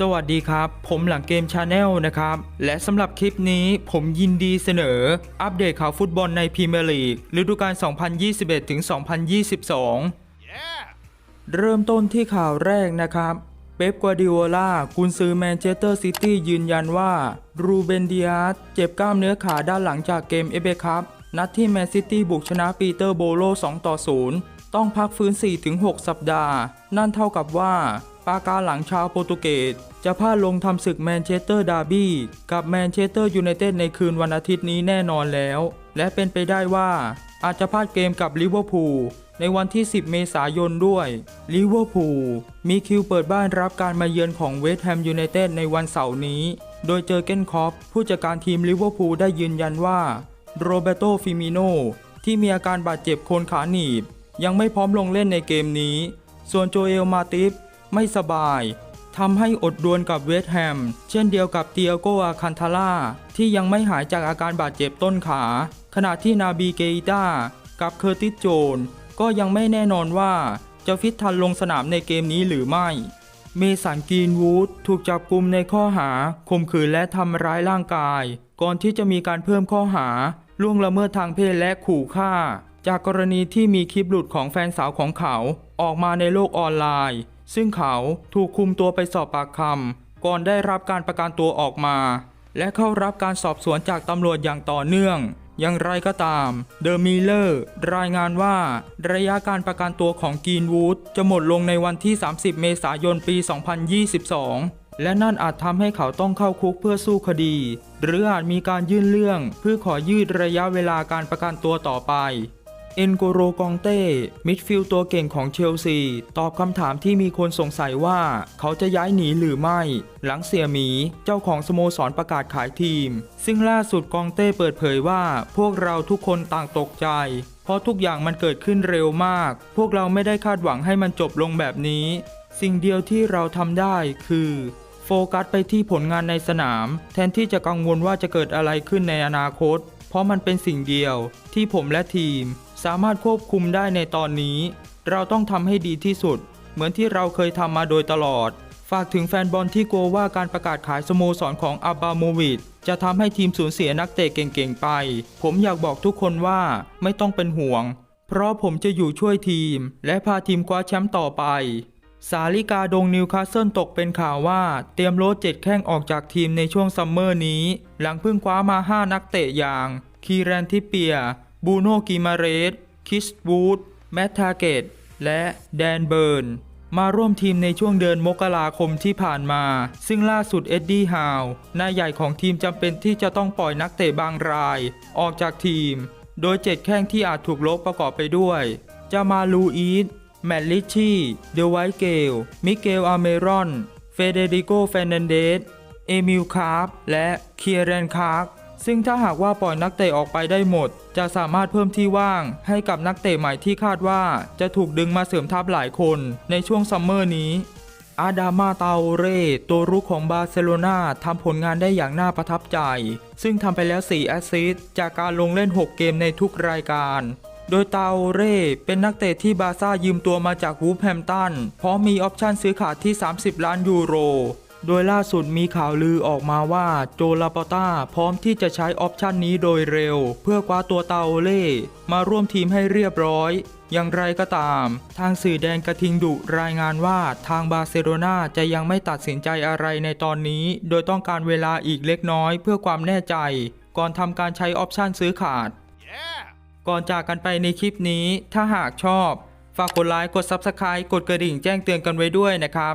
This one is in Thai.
สวัสดีครับ ผมหลังเกมชาแนลนะครับ และสำหรับคลิปนี้ผมยินดีเสนอ อัปเดตข่าวฟุตบอลในพรีเมียร์ลีกฤดูกาล 2021ถึง2022เริ่มต้นที่ข่าวแรกนะครับ เป๊ปกัวดิโอลากุนซือแมนเชสเตอร์ซิตี้ยืนยันว่า รูเบนดิอาสเจ็บกล้ามเนื้อขาด้านหลังจากเกมเอเบคัพนัดที่แมนซิตี้บุกชนะปีเตอร์โบโล 2 ต่อ 0 ต้องพักฟื้น 4-6 สัปดาห์ นั่นเท่ากับว่า ปาการหลังชาวโปรตุเกสจะพลาดลงทำศึกแมนเชสเตอร์ดาร์บี้กับแมนเชสเตอร์ยูไนเต็ดในคืนวันอาทิตย์นี้แน่นอนแล้ว และเป็นไปได้ว่าอาจจะพลาดเกมกับลิเวอร์พูลในวันที่ 10 เมษายนด้วยลิเวอร์พูลมีคิวเปิดบ้านรับการมาเยือนของเวสต์แฮมยูไนเต็ดในวันเสาร์นี้ โดยเจอเกนคอปผู้จัดการทีมลิเวอร์พูลได้ยืนยันว่าโรเบโตฟิมิโนที่มีอาการบาดเจ็บโคนขาหนีบ ยังไม่พร้อมลงเล่นในเกมนี้ ส่วนโจเอลมาติฟ ไม่สบายทำให้อดดวลกับเวสต์แฮม เช่นเดียวกับเตียโกอาคันทาล่าที่ยังไม่หายจากอาการบาดเจ็บต้นขา ขณะที่นาบีเกอิต้ากับเคอร์ติสโจน ก็ยังไม่แน่นอนว่าจะฟิตทันลงสนามในเกมนี้หรือไม่ เมสันกรีนวูดถูกจับกุมในข้อหาข่มขืนและทำร้ายร่างกาย ก่อนที่จะมีการเพิ่มข้อหาล่วงละเมิดทางเพศและขู่ฆ่า จากกรณีที่มีคลิปหลุดของแฟนสาวของเขา ออกมาในโลกออนไลน์ ซึ่งเขาถูกคุมตัวไปสอบปากคำก่อนได้รับการประกันตัวออกมา และเข้ารับการสอบสวนจากตำรวจอย่างต่อเนื่อง อย่างไรก็ตาม เดอะมิลเลอร์รายงานว่า ระยะการประกันตัวของกีนวูดจะหมดลงในวันที่ 30 เมษายนปี 2022และนั่นอาจทำให้เขาต้องเข้าคุกเพื่อสู้คดี หรืออาจมีการยื่นเรื่องเพื่อขอยืดระยะเวลาการประกันตัวต่อไป เอ็นโกโรกองเต้ มิดฟิลด์ตัวเก่งของเชลซี ตอบคำถามที่มีคนสงสัยว่า เขาจะย้ายหนีหรือไม่ หลังเสียหมี เจ้าของสโมสรประกาศขายทีม ซึ่งล่าสุดกองเต้เปิดเผยว่า พวกเราทุกคนต่างตกใจ เพราะทุกอย่างมันเกิดขึ้นเร็วมาก พวกเราไม่ได้คาดหวังให้มันจบลงแบบนี้ สิ่งเดียวที่เราทำได้คือโฟกัสไปที่ผลงานในสนาม แทนที่จะกังวลว่าจะเกิดอะไรขึ้นในอนาคต เพราะมันเป็นสิ่งเดียวที่ผมและทีม สามารถควบคุมได้ในตอนนี้ เราต้องทำให้ดีที่สุด เหมือนที่เราเคยทำมาโดยตลอด ฝากถึงแฟนบอลที่กลัวว่าการประกาศขายสโมสรของอับบาโมวิดจะทำให้ทีมสูญเสียนักเตะเก่งๆไป ผมอยากบอกทุกคนว่าไม่ต้องเป็นห่วง เพราะผมจะอยู่ช่วยทีม และพาทีมคว้าแชมป์ต่อไป สาลิกาดงนิวคาสเซิลตกเป็นข่าวว่าเตรียมโลดเจ็ดแข้งออกจากทีมในช่วงซัมเมอร์นี้ หลังเพิ่งคว้ามา 5 นักเตะอย่าง คีแรนทิเปีย บูโนกิมาเรส คิสวูดแมททาเกต และแดนเบิร์น มาร่วมทีมในช่วงเดือนมกราคมที่ผ่านมา ซึ่งล่าสุดเอ็ดดี้ฮาวนายใหญ่ของทีมจำเป็นที่จะต้องปล่อยนักเตะบางราย ออกจากทีม โดยเจ็ดแข้งที่อาจถูกลบประกอบไปด้วยจามาลูอีสแมตต์ลิชี่ เดลไวเกล มิเกล อาเมรอน เฟเดริโกเฟรนันเดส เอมิล คาร์ฟ และเคียเรนคาร์ก ซึ่งถ้าหากว่าปล่อยนักเตะออกไปได้หมด จะสามารถเพิ่มที่ว่าง ให้กับนักเตะใหม่ที่คาดว่า จะถูกดึงมาเสริมทัพหลายคนในช่วงซัมเมอร์นี้ อาดามาเตาเร่ตัวรุกของบาร์เซโลนาทำผลงานได้อย่างน่าประทับใจ ซึ่งทำไปแล้ว 4 แอสซิสต์จากการลงเล่น 6 เกมในทุกรายการโดยเตาเร่เป็นนักเตะที่บาร์ซ่ายืมตัวมาจากวูฟแฮมตัน เพราะมีออปชั่นซื้อขาดที่ 30 ล้านยูโร โดยล่าสุดมีข่าวลือออกมาว่าโจลาปอต้าพร้อมที่จะใช้ออปชันนี้โดยเร็ว เพื่อคว้าตัวเตาเล่มาร่วมทีมให้เรียบร้อย อย่างไรก็ตาม ทางสื่อแดนกระทิงดุรายงานว่าทางบาร์เซโลนาจะยังไม่ตัดสินใจอะไรในตอนนี้ โดยต้องการเวลาอีกเล็กน้อยเพื่อความแน่ใจ ก่อนทำการใช้ออปชันซื้อขาดก่อนจากกันไปในคลิปนี้ถ้าหากชอบ ฝากกดไลค์กด Subscribe กดกระดิ่งแจ้งเตือนกันไว้ด้วยนะครับ